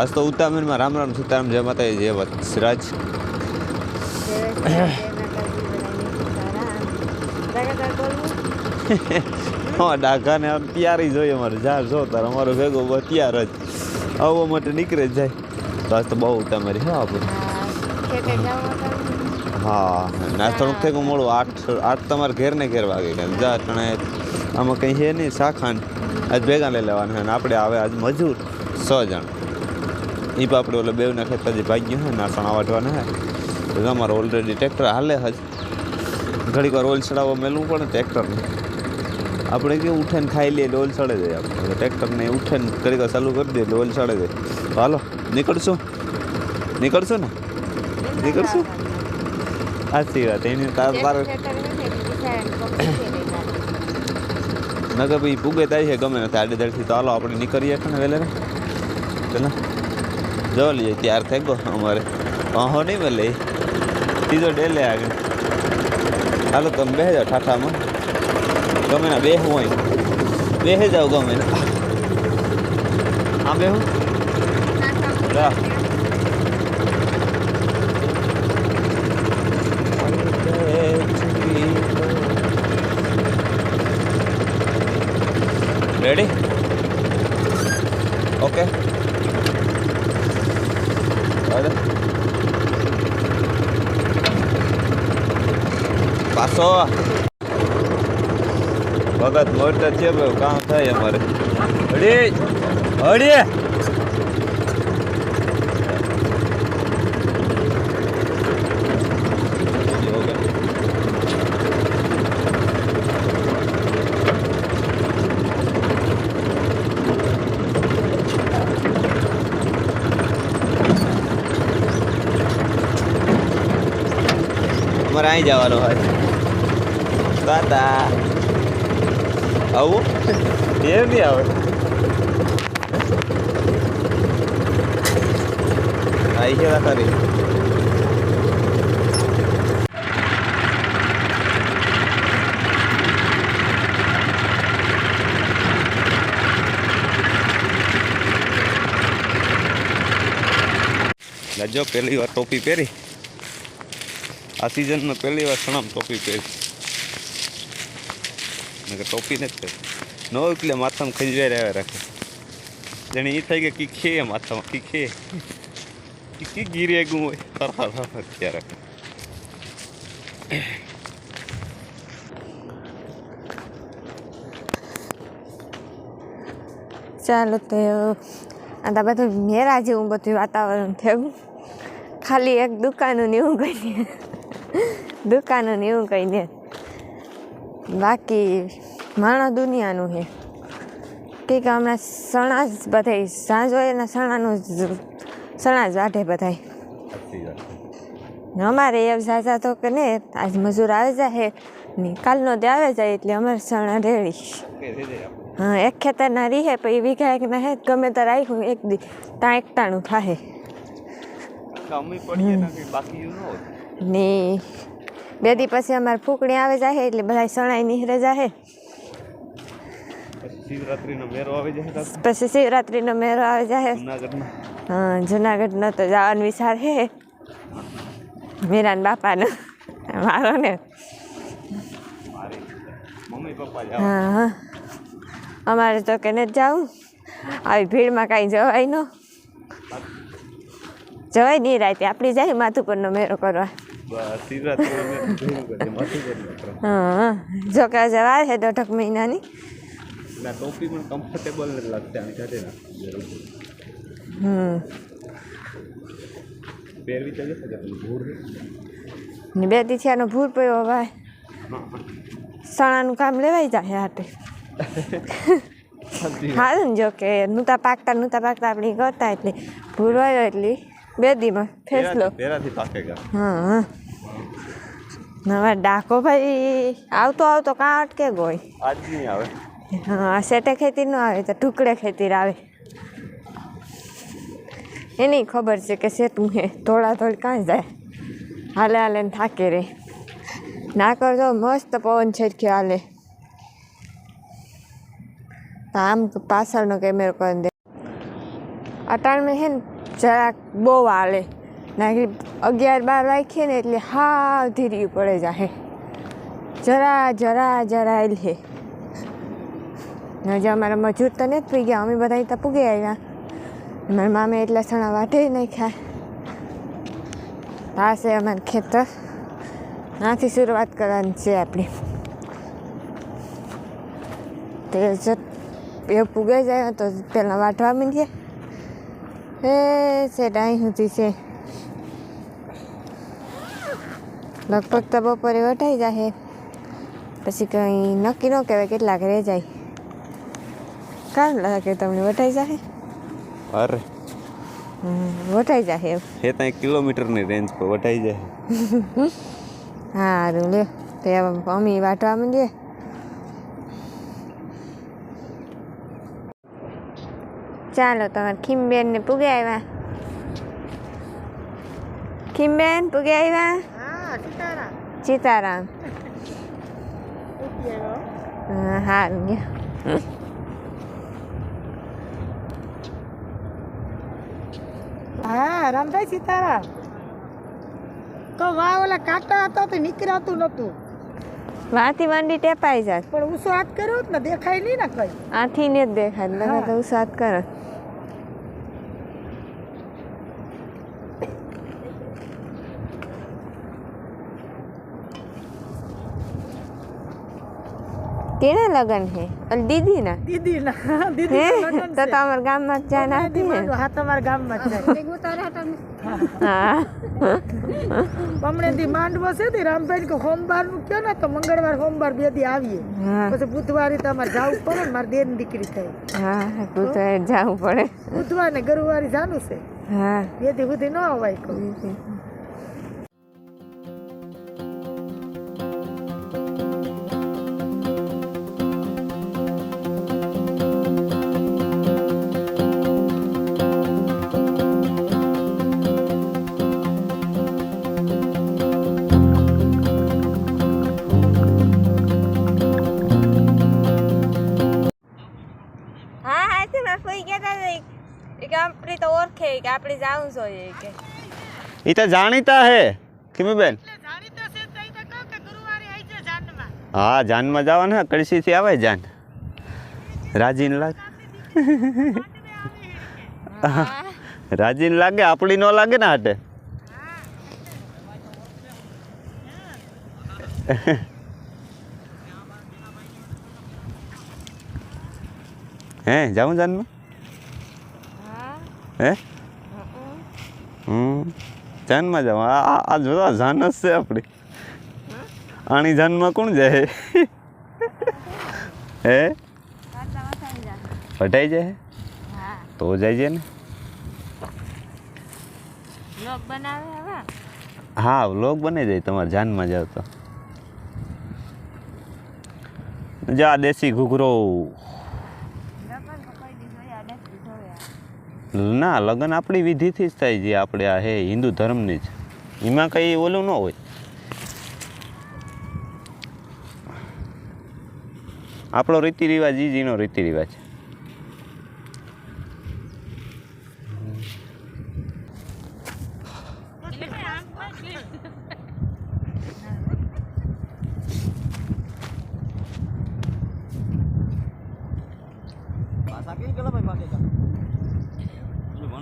આજ તો ઉત્તામનમાં રામ રામ સીતારામ જય માતા જય વત્સરાજ હા ડાઘાને આમ તૈયારી જોઈએ અમારે જા જો તાર અમારો ભેગો તૈયાર જ આવવા માટે નીકળે જ જાય તો આજ તો બહુ ઉતામરી હા આપણે હા નાસ્તો થઈ મોડું આઠ આઠ તમારે ઘેર ને ઘેર વાગે ગયા જા તણે આમાં કંઈ છે નહીં શાખાન આજ ભેગા લઈ લેવાના અને આપણે આવે આજ મજૂર સો જણ એ પણ આપણે ઓલે બેવના ખેતરથી ભાગ્યું ભાગ્યું છે નાસણા વાઢવાના હે. તો અમારે ઓલરેડી ટ્રેક્ટર હાલે હજ. ઘડીક વાર ઓલ ચડાવવા મેલવું પડે ટ્રેક્ટરને આપણે કેવું ઉઠે ને ખાઈ લઈએ ડોલ ચડે જાય આપણે ટ્રેક્ટરને ઉઠે ને ઘડીક વાર ચાલુ કરી દઈએ ડોલ ચડે જાય. તો હાલો, નીકળશું? નીકળશું ને? નીકળશું? સાચી વાત, એની તાર તાર નગર ભાઈ પૂગે થાય છે, ગમે નથી આડે દરથી તો હાલો, આપણે નીકળીએ છે ને વહેલે પેલા જો લઈએ ત્યાર થઈ ગયો અમારે. કહો નહીં મળે સીધો ડેલે આગળ. હાલો તમે બે જાઓ ઠાઠામાં. ગમે ના બેહવું હોય બે જાઓ ગમે ના. આ બેહું રા. પાછો ભગત મોટા છે ભાઈ કામ થાય અમારે. હડી હડી અહીં જવાનું હોય. તાતા આવું? એ નહીં આવે. આવી છે ખરી. જો, પહેલી વાર ટોપી પહેરી. આ સિઝનમાં પહેલી વાર સણામ ટોપી પહેરી. નકર ટોપી નથી પહેરી. નો એટલે માથામાં ખંજવાઈ રહ્યા રાખે. જાણે એ થાય કે કી ખે માથામાં, કી ખે. કી ગીરે ગું હોય. હર હર ત્યાં રાખે? ચાલો તો, આ બધું મેરા જેવું બધું વાતાવરણ થયું. ખાલી એક દુકાનો ને એવું કહીને દુકાનું ને એવું કહીને બાકી માણસ દુનિયાનું છે. કે કે હમણાં સણા જ બધાય સાંજ હોય ને સણાનું જ સણા જ વાઢે બધાય. ને અમારે એમ સાચા તો કે ને આજ મજૂર આવે જાય ને કાલનો દે આવે જાય એટલે અમારે સણા રેડી. હા એક ખેતરના રીહે પછી વીઘા એક ના હે ગમે તો રાખ્યું એક દી ત્યાં એકટાણું થાય ને બે દી પછી અમારે ફૂકણી આવે જાહે એટલે બધા સણાઈ નીહરે પછી શિવરાત્રીનો મેરો આવી જાય પછી શિવરાત્રીનો મેળો આવે જાહે. જુનાગઢમાં હા જુનાગઢનો તો જવાનો વિચાર હે. મીરાન બાપાનો. મારો ને હા હા. અમારે તો કે નથી જાવું. આવી ભીડમાં કાંઈ જવાય ન. જવાય નહીં રાતે. આપણી જાય માથુપરનો મેળો કરવા. હા. જો કે આજે વાર છે દોઢક મહિનાની. ના ટોપી પણ કમ્ફર્ટેબલ નથી લાગતી આની સાથે ના હમ. પહેરવી તો જશે ભૂર ને બે દી ભૂર પડ્યો ભાઈ સણાનું કામ લેવાઈ જાય હાટે. હા ને જો કે નૂતા પાકતા નૂતા પાકતા આપણે કરતા એટલે ભૂર હોય એટલે. બે દીમાં ફેસલો પહેરાથી પાકેગા હા હા. હવે ડાકો ભાઈ આવતો આવતો કાં અટકે ગોય? આજ નહીં આવે. હા સેટે ખેતી ન આવે તો ટુકડે ખેતી આવે. એની ખબર છે કે સેતું હે થોડા થોડી કાંઈ જાય. હાલે હાલે ને થાકે રે ના કરજો મસ્ત પવન છે કે હાલે. તો આમ પાછળનો કેમેરો કરી દે. અટાણમાં છે ને જરાક બહુ હાલે નાખી અગિયાર બાર રાખીએ ને એટલે હા ધીરી પડે જાહે. જરા જરા જરા લે હજી અમારા મજૂર તો નથી પી ગયા. અમે બધા ત્યાં પૂગી આવ્યા મારા મામે એટલા સણા વાટે નાખ્યા. પાસે અમારું ખેતર. આથી શરૂઆત કરવાની છે આપણી. તે જ એ પૂગે જાય તો પહેલાં વાટવા માંડીએ. એ છે ડાઈ સુધી છે. લગભગ તો બપોરે વટાઈ જાય પછી કંઈ નક્કી ન કહેવાય કેટલાક રહે જાય. કામ લાગે તમને વટાઈ જાય અરે. વટાઈ એમ. એ ત્યાં કિલોમીટરની રેન્જ પર વટાઈ જાય સારું લે તો અમે વાટવા માંડીએ. ચાલો તમારે ખીમબેન ને પૂગે આવ્યા ખીમબેન પૂગે આવ્યા સીતારામ. હા, હા રામભાઈ સીતારામ. તો વાહ ઓલા કાંટા હતા તો નીકળાતું નતું. વાથી માંડી ટેપાઈ જાત. પણ ઉસો હાથ કર્યો હોત ને દેખાય નહીં ને કઈ. આથી ને જ દેખાય લગા તો સાત કરો. કેના લગન હે? અલ દીદી ના દીદી ના હે? દીદી તો તમારા ગામમાં જ જાના હતી હા તમારા ગામમાં જ હા. હમણે દી માંડવો છે તે રામભાઈ કે સોમવાર મૂક્યો કયો ને તો મંગળવાર સોમવાર બે દી આવીએ. પછી બુધવારે તમારે જવું પડે ને મારી દેર દીકરી થઈ. હા બુધવારે જવું પડે. બુધવાર ને ગરુવારે જાનું છે. હા. બે દી સુધી ન અવાય કે છો એ કે. ઈ તો જાણીતા હે ખીમીબેન. હા જાનમાં જવાનું હે કળશીથી આવે જાન. રાજીન લાગ. રાજીન લાગે આપણી ન લાગે ને હાટે. હે જાઉં જાનમાં? હે? હમ. જાનમાં જાવ આ જોતા જાન જ છે આપણી. આણી જાનમાં કોણ જાય? હે? વટાઈ જાય? તો જાય ને. લોક બનાવે હવે? હા વ્લોગ બની જાય તમારે જાનમાં જાવ તો. જા દેશી ઘૂઘરો. ના, લગ્ન આપણી વિધિથી જ થાય જે આપણે આ હે હિન્દુ ધર્મની જ. એમાં કંઈ ઓલું ન હોય. આપણો રીતિ રિવાજ ઈ જ એનો રીતિ રિવાજ પાછા કેવી પેલા ભાઈ પાકે કા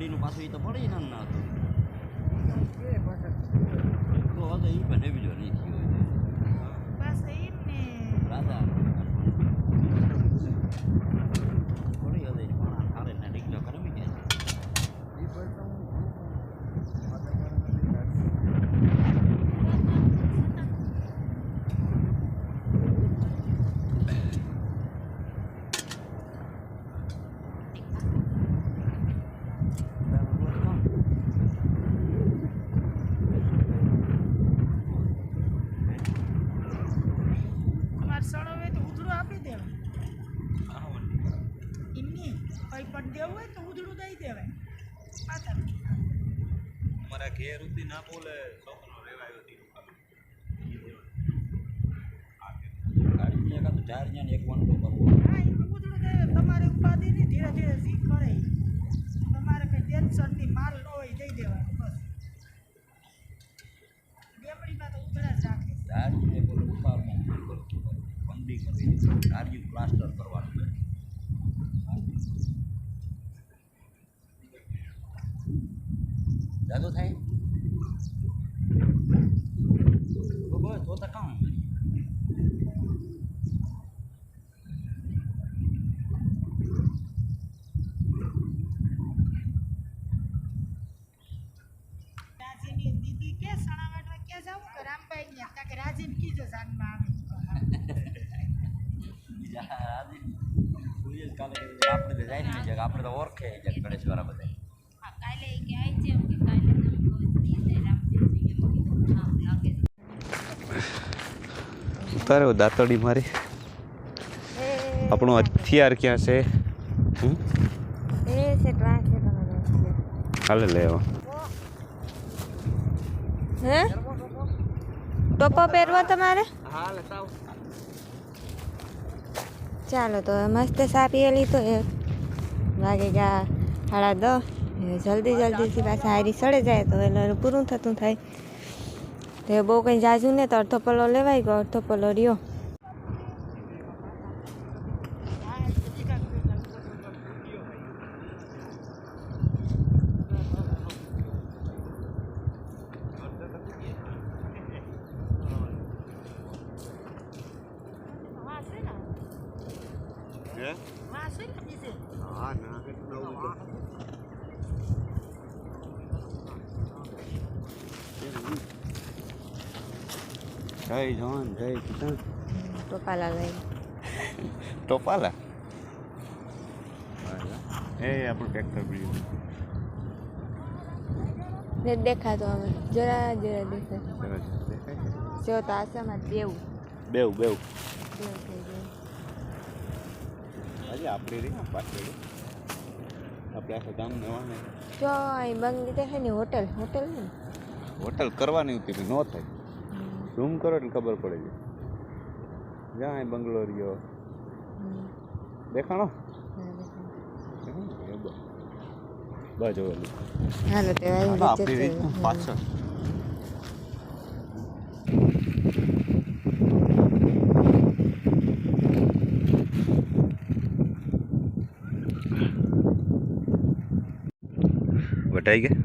વંડીનું પાછું એ તો પડે ને ના હતું. તો હવે એ પણ એવી જો નહીં થયો રાજા પડી હવે પણ હારે ને ડીકલો કરમી કે અમારે સણો હોય તો ઉધડું આપી દેવાય એમની કઈ પણ દેવું હોય તો ઉધડું દઈ દેવાય. પાછા. અમારા ઘેર સુધી ના બોલે છોકરો રેવાયો ગાડી એકાદ ચાર જણ એક વંડો કરવો. હા એ ઉધડું દે તમારે ઉપાધિ નહીં ધીરે ધીરે શીખ કરે તમારે કઈ ફંક્શનની માલ ન હોય દઈ દેવાનો બસ. ડેમડીમાં તો ઉધડા જ રાખે. દારૂને બોલો ઉતારમાં શું કરવી દારૂ પ્લાસ્ટર કરવાનું છે જાદુ થાય તો બસ તો તો કામ રાજીની દીદી કે સણાવટમાં ક્યાં જાવું કે રામભાઈ ને ત્યાં કે રાજીને કીધો જાનમાં આવે. આપણે તો જાય નહીં આપણે તો ઓળખે જગ ગણેશવાળા બધા. કાલે કે આઈ છે એમ કે કાલે તમે કોઈ દી રામદેવજી કે કીધું હા લાગે તારે દાંતડી મારી. આપણું હથિયાર ક્યાં છે? એ છે ટ્રાન્સ છે તમારો હાલે લે હે? ટોપો પહેરવો તમારે? ચાલો તો મસ્ત સા પીએલી તો એ. વાગે ગયા સાડા દસ. જલ્દી જલ્દીથી પાછા હારી સડે જાય તો એટલે પૂરું થતું થાય. તો એ બહુ કંઈ જાજુ ને તો અડધો પલ્લો લેવાઈ ગયો અડધો પલ્લો રહ્યો હા છે ને હા છે ને બીજે જય જવાન જય કિસાન ટોપાલા લઈ ટોપાલા એ આપણું ટ્રેક્ટર પડી ને દેખાતો અમે જરા જરા દેખાય જો તો આસામાં દેવું બેવ બેવ દેવું થઈ ગયું હજી આપણી રહી પાછળ આપણે આખા ગામને વાને જો અહીં બંગલી દેખાય ને હોટલ હોટલ ને હોટલ કરવાની હતી ન થાય ઝૂમ કરો એટલે ખબર પડે છે. જ્યાં અહીં બંગલો રહ્યો. દેખાણો? બાજુ ઓલું હાલો તે આપણી રીતે પાછળ. વટાઈ ગયા?